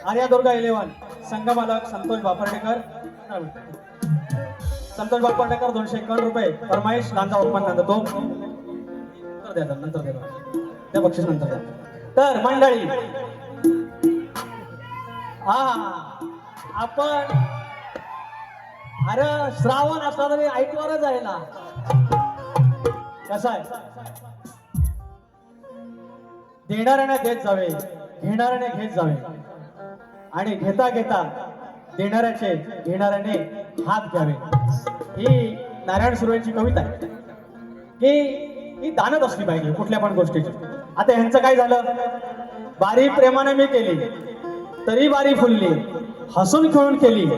Aryadurga eleven संघमालक संतोष बापर्डेकर. संतोष बापर्डेकर दोनशे एकावन्न रुपये फरमाईश लांजा उत्पन्न देतो नंतर द्या नंतर द्या त्या बक्षीस नंतर द्या तर मंडळी हा आपण अरे श्रावण असला तरी ऐकणारच आहे ना. कसं आहे? देणाऱ्याने देत जावे घेणाऱ्याने घेत जावे. आणि घेता घेता देणाऱ्याचे घेणाऱ्याने हात घ्यावे. ही नारायण सुर्वेची कविता आहे. की ही दानत असली पाहिजे कुठल्या पण गोष्टीची. आता ह्यांचं काय झालं? बारी प्रेमाने मी केली तरी बारी फुलली हसून खेळून केली.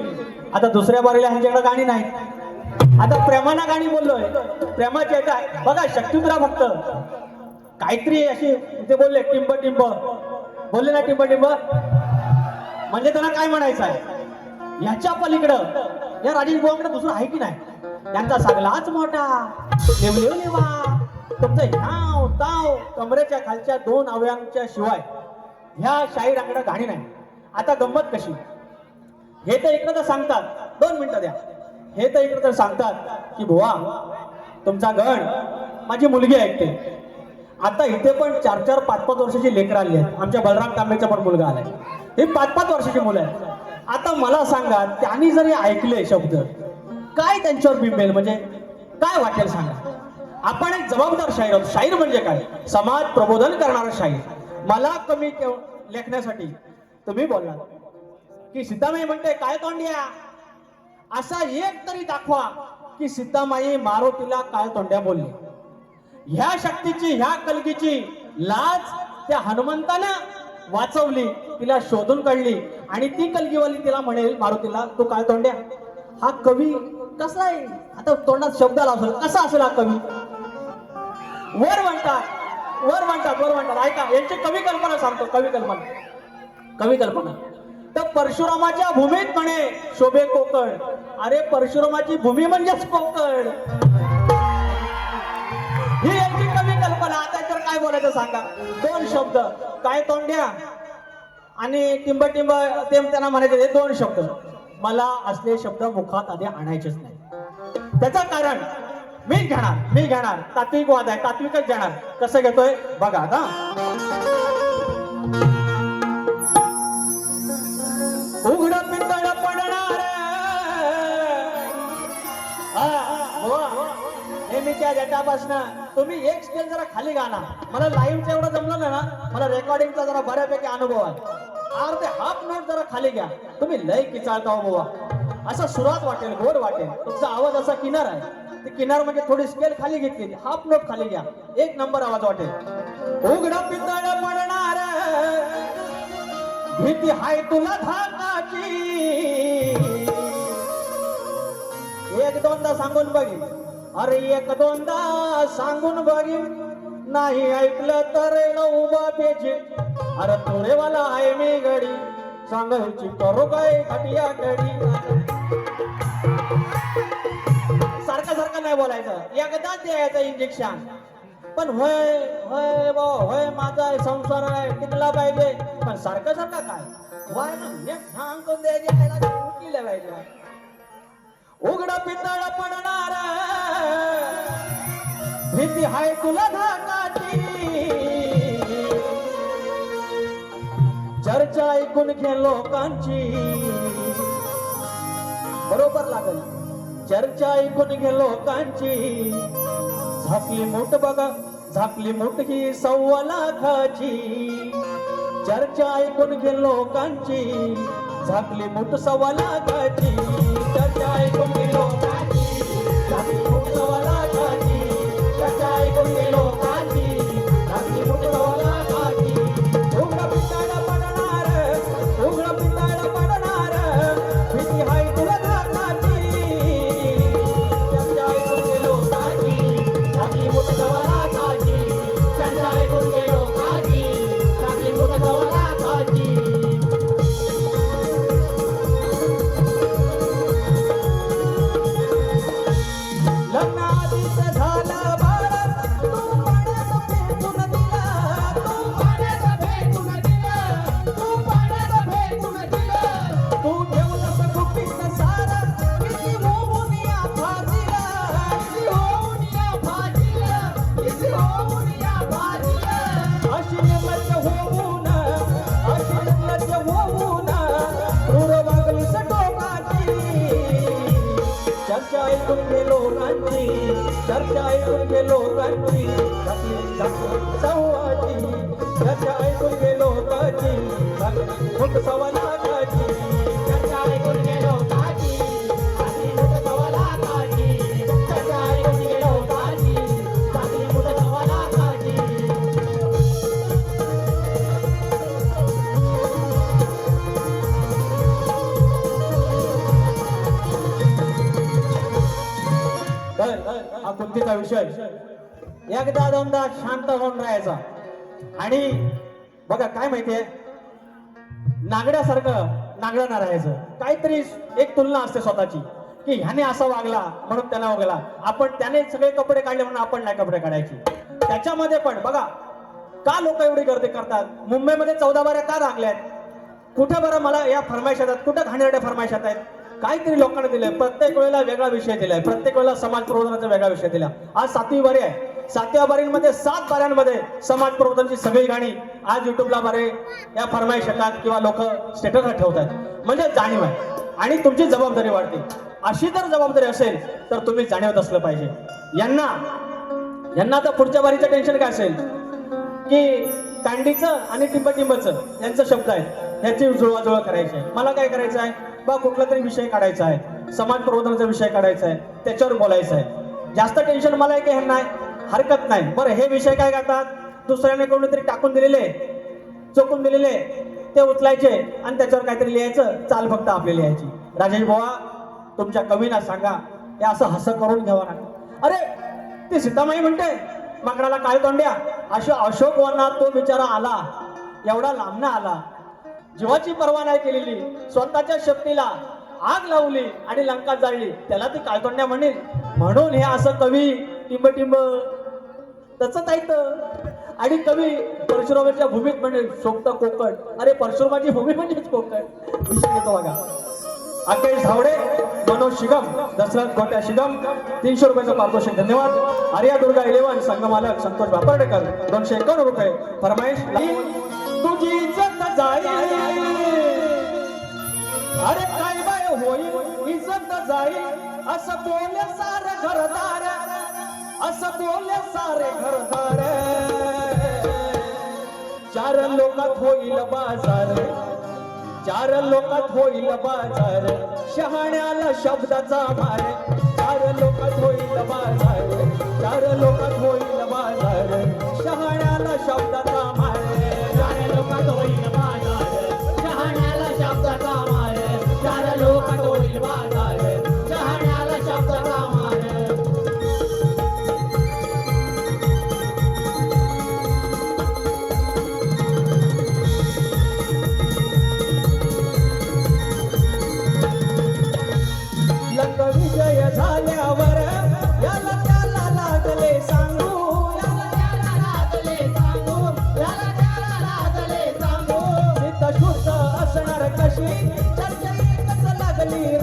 आता दुसऱ्या बारीला ह्यांच्याकडे गाणी नाहीत. आता प्रेमानं गाणी बोललोय. प्रेमाची काय बघा शक्तिपुरा फक्त. काहीतरी अशी ते बोलले टिंब टिंब. बोलले ना टिंब टिंब? म्हणजे त्यांना काय म्हणायचं आहे? ह्याच्या पलीकडं या राजेश बुवाकडे दुसरं आहे की नाही? त्यांचा सगळाच मोठा नेवा तुमचं ह्याव ताव कमरेच्या खालच्या दोन अवयांच्या शिवाय ह्या शाहीराकडे गाणी नाही. आता गंमत कशी? हे तर इकडं तर सांगतात. दोन मिनिटं द्या. हे तर इकडं तर सांगतात की बुवा तुमचा गण माझी मुलगी ऐकते. आता इथे पण चार चार पाच पाच वर्षाची लेकरं आली आहेत. आमच्या बलराम तांबेचा पण मुलगा आलाय. हे पाच पाच वर्षाची मुलं आहेत. आता मला सांगा त्यांनी जरी ऐकले शब्द काय त्यांच्यावर बिंबेल? म्हणजे काय वाटेल सांगा? आपण एक जबाबदार शाहीर आहोत. शाहीर म्हणजे काय? समाज प्रबोधन करणारा शाहीर. मला कमी केव- लेखण्यासाठी तुम्ही बोलला की सीतामाई म्हणते काय तोंड्या असा एक तरी दाखवा की सीतामाई मारुतीला काय तोंड्या बोलली. ह्या शक्तीची ह्या कलगीची लाज त्या हनुमंतानं वाचवली तिला शोधून काढली. आणि ती कलगीवाली तिला म्हणेल मारुतीला तू काय तोंड्या हा कवी कसा आहे? आता तोंडात शब्द लावतो कसा असेल हा कवी? वर म्हणतात वर म्हणतात वर म्हणतात. ऐका यांची कवी कल्पना सांगतो कवी कल्पना. कवी कल्पना. तर परशुरामाच्या भूमीत म्हणे शोभे कोकण. अरे परशुरामाची भूमी म्हणजेच कोकण. कवी आता याच्यावर काय बोलायचं सांगा? दोन शब्द. काय तोंड्या? आणि टिंब टिंब ते त्यांना म्हणायचे हे दोन शब्द. मला असले शब्द मुखात आधी आणायचेच नाही. त्याचं कारण मी घेणार मी घेणार. तात्विक वाद आहे तात्विकच घेणार. कसं घेतोय? बघा आता. नेहमीच्या तुम्ही एक स्टेज जरा खाली गाना. मला लाईव्हचं एवढं जमलं नाही ना मला रेकॉर्डिंगचा जरा बऱ्यापैकी अनुभव आहे. अर्धे हाफ नोट जरा खाली घ्या. तुम्ही लय किचाळता हो बुवा. असं सुरात वाटेल गोड वाटेल. तुमचा आवाज असा किनार आहे. ते किनार म्हणजे थोडी स्केल खाली घेतली हाफ नोट खाली घ्या. एक नंबर आवाज वाटेल. उघड पितळ पडणार. भीती हाय तुला धाकाची. एक दोनदा सांगून बघी. अरे एक दोनदा सांगून बघीन नाही ऐकलं तर उभा पेचे अरे तोरेवाला आहे मी गडी सांगायची करू काय खटिया गडी सारखं सारखं नाही बोलायचं. एकदाच द्यायचं इंजेक्शन पण होय होय बा होय माझा संसार आहे टिकला पाहिजे. पण सारखं सारखं काय? होय ना एक सांगून द्यायचे त्याला पाहिजे. उघड पितळ पडणार. भीती हाय तुला धाकाची चर्चा ऐकून घे लोकांची. बरोबर लागल. चर्चा ऐकून घे लोकांची. झाकली मोठ बघा. झाकली मोठ ही सव्वा लाखाची. चर्चा ऐकून घे लोकांची. झाकली मोठ सव्वा लाखाची. चर्चा ऐकून घे ايو منو راتي چرچايو منو راتي تپي جا ساواتي يا تو منو راتي ساواتي विषय एकदा दोनदा शांत होऊन राहायचा. आणि बघा काय माहितीये? नागड्यासारखं नागडं ना राहायचं. काहीतरी एक तुलना असते स्वतःची की ह्याने असा वागला म्हणून त्याला वागला. आपण त्याने सगळे कपडे काढले म्हणून आपण नाही कपडे काढायचे. त्याच्यामध्ये पण बघा का लोक एवढी गर्दी करतात? मुंबईमध्ये चौदा बाऱ्या का लागल्यात? कुठे बरं मला या फरमाईश येतात? कुठं घाणेरड्या फरमाईश येत आहेत? काहीतरी लोकांना दिलंय. प्रत्येक वेळेला वेगळा विषय दिलाय. प्रत्येक वेळेला समाज प्रबोधनाचा वेगळा विषय दिला. आज सातवी बारी आहे. सातव्या बारीमध्ये सात बाऱ्यांमध्ये समाज प्रबोधनची सगळी गाणी आज युट्यूबला बारे या फरमाईश येतात किंवा लोक स्टेटसला ठेवतात म्हणजे जाणीव आहे. आणि तुमची जबाबदारी वाढते. अशी जर जबाबदारी असेल तर तुम्ही जाणीवत असलं पाहिजे. यांना यांना आता पुढच्या बारीचं टेन्शन काय असेल? की कांडीचं आणि टिंबटिंबचं यांचं शब्द आहे. याची जुळवाजुळव करायची आहे. मला काय करायचं आहे? बा कुठला तरी विषय काढायचा आहे. समाज प्रबोधनाचा विषय काढायचा आहे. त्याच्यावर बोलायचं आहे. जास्त टेन्शन मला आहे की ह्यांना नाही हरकत नाही. बरं हे विषय काय करतात? दुसऱ्याने कोणीतरी टाकून दिलेले चोकून दिलेले ते उचलायचे आणि त्याच्यावर काहीतरी लिहायचं. चाल फक्त आपली लिहायची. राजेश भावा तुमच्या कवीला सांगा. हे असं हसं करून घ्यावं ना अरे ती सीतामाई म्हणते माकडाला काय तोंड्या? अशा अशोक वनात तो बिचारा आला. एवढा लांबना आला. जीवाची पर्वा नाही केलेली. स्वतःच्या शक्तीला आग लावली आणि लंका जाळली. त्याला ती काळतोंड्या म्हणेल? म्हणून हे असं कवी टिंब टिंब तसंच ऐकतं आणि कवी परशुरामाच्या भूमीत म्हणजे शोकत कोकण. अरे परशुरामाची भूमी म्हणजेच कोकण. विषय येतो बघा. अकेश धावडे मनोज शिगम दशरथ गोट्या शिगम तीनशे रुपयाचं पारितोषिक धन्यवाद. आर्या दुर्गा इलेवन संगमालक संतोष वापर्डेकर दोनशे एकावन्न रुपये. फरमाईश तुझी इज्जत जाईल. अरे काय बाय होईल? इज्जत जाईल. असं बोले सारे घरदार. असं बोले सारे घरदार. चार लोकात होईल बाजार. चार लोकात होईल बाजार शहाण्याला शब्दाचा मार चार लोकात होईल बाजार चार लोकात होईल बाजार शहाण्याला शब्दाचा मार चार लोकात होईल बाजार, शहाण्याला शब्दाचा मार. चार लोकात होईल बाजार, एकच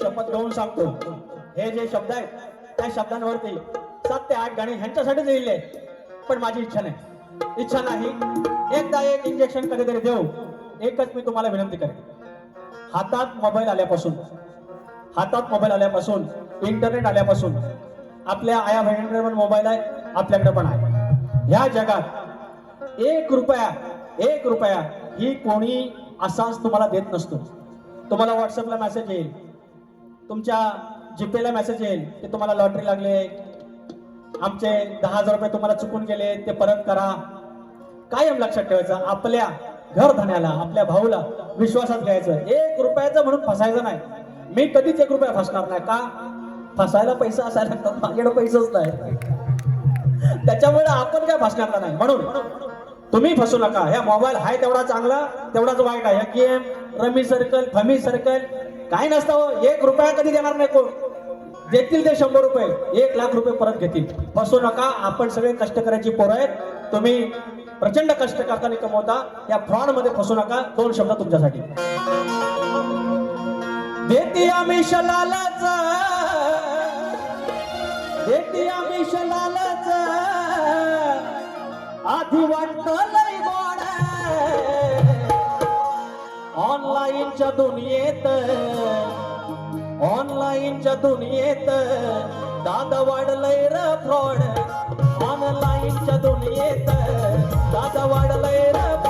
शपथ घेऊन सांगतो. हे जे शब्द आहेत त्या शब्दांवरती सात ते आठ गाणी ह्यांच्यासाठीच लिहिले पण माझी इच्छा नाही. इच्छा नाही. एकदा एक इंजेक्शन कधीतरी देऊ. एकच मी तुम्हाला विनंती करेन. हातात मोबाईल आल्यापासून हातात मोबाईल आल्यापासून इंटरनेट आल्यापासून आपल्या आया बहिणींकडे पण मोबाईल आहे आपल्याकडे पण आहे. ह्या जगात एक रुपया एक रुपया ही कोणी असाच तुम्हाला देत नसतो. तुम्हाला व्हॉट्सअपला मेसेज येईल. तुमच्या जीपेला मेसेज येईल. की तुम्हाला लॉटरी लागले. आमचे दहा हजार रुपये तुम्हाला चुकून गेले. ते परत करा. कायम लक्षात ठेवायचं. आपल्या घर धन्याला आपल्या भाऊला विश्वासात घ्यायचं. एक रुपयाचं म्हणून फसायचं नाही. मी कधीच एक रुपया फसणार नाही. का? फसायला पैसा असायला लागतात माझ्याकडे पैसाच नाही. त्याच्यामुळे आपण काय फसणार नाही. म्हणून तुम्ही फसू नका. ह्या मोबाईल आहे तेवढा चांगला तेवढाच वाईट आहे. गेम रमी सर्कल फमी सर्कल काय नसतं हो. एक रुपया कधी देणार नाही कोण? देतील ते शंभर रुपये. एक लाख रुपये परत घेतील. फसू नका आपण सगळे कष्ट करायची पोरं आहेत. तुम्ही प्रचंड कष्ट करताना कमवता. या फ्रॉडमध्ये फसू नका. दोन शब्द तुमच्यासाठी. देती आम्ही शलालाच. देती आम्ही शलालाच. आधी वाटत ऑनलाईनच्या दुनियेत ऑनलाईनच्या दुनियेत दादा वाढलंय र फ्रॉड ऑनलाईनच्या दुनियेत दादा वाढलंय र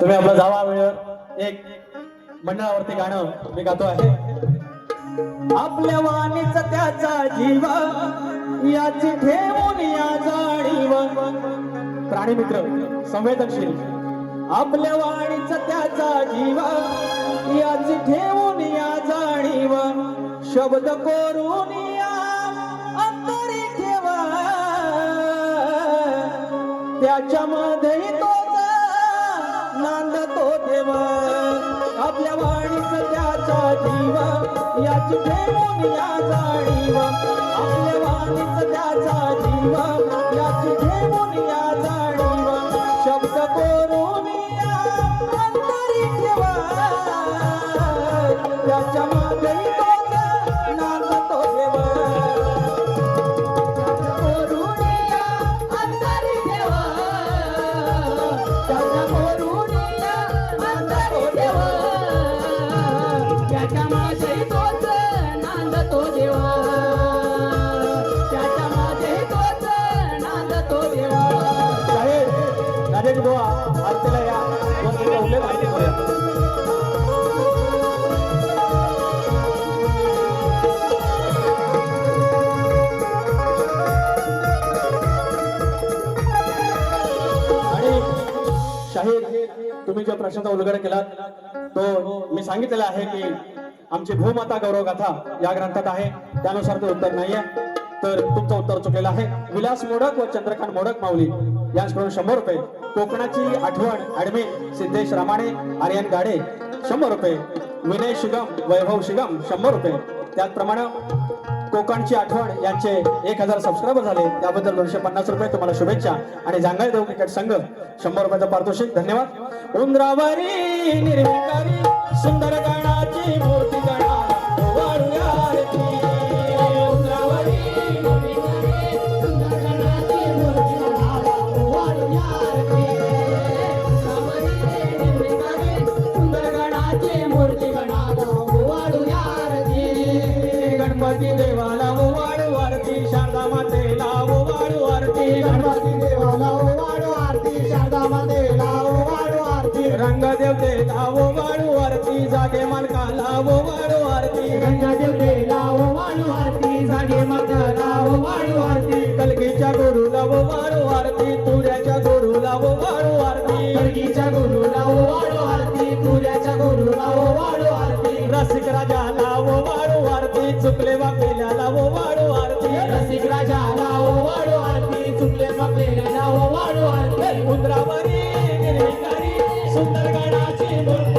तुम्ही आपलं जावा वेळेवर एक मंडळावरती गाणं मी गातो आहे. आपल्या वाणीच त्याचा जीव याची ठेवून या जाणीव. प्राणी मित्र संवेदनशील. आपल्या वाणीच त्याचा जीव याची ठेवून या जाणीव. शब्द करून त्याच्यामध्ये तोच नांद तो देवा. आपल्या वाणीच त्याचा जीव याची ठेवून या जाणीव आपल्या वाणीच त्याचा जीव याची ठेवून या जाणीव शब्द करून या अंतरी ठेवा. त्याच्यामध्ये तुम्ही जो प्रश्नाचा उलगडा केला तो मी सांगितलेला आहे की आमची भूमाता गौरव गाथा या ग्रंथात आहे. त्यानुसार ते उत्तर नाहीये. तर तुमचं उत्तर चुकलेलं आहे. विलास मोडक व चंद्रकांत मोडक माऊली यांच्याकडून शंभर रुपये. कोकणाची आठवण ऍडमिन सिद्धेश रामाणे आर्यन गाडे शंभर रुपये. विनय शिगम वैभव शिगम शंभर रुपये. त्याचप्रमाणे कोकणची आठवण यांचे एक हजार सबस्क्रायबर झाले. त्याबद्दल दोनशे पन्नास रुपये तुम्हाला शुभेच्छा आणि जांगाई देऊ क्रिकेट संघ शंभर रुपयाचा पारितोषिक. धन्यवाद. उंदरावरी निर्विकारी सुंदर गणाची मूर्ती गणा. आरती रंग देवतेला ओवाळू आरती जागे मालकाला ओवाळू आरती. रंग देवतेला ओवाळू आरती जागे मालकाला ओवाळू आरती. कलगीच्या गुरुला ओवाळू आरती तुऱ्याच्या गुरुला ओवाळू आरती. कलगीच्या गुरुला ओवाळू आरती तुऱ्याच्या गुरुला ओवाळू आरती. रसिक राजाला Thank you.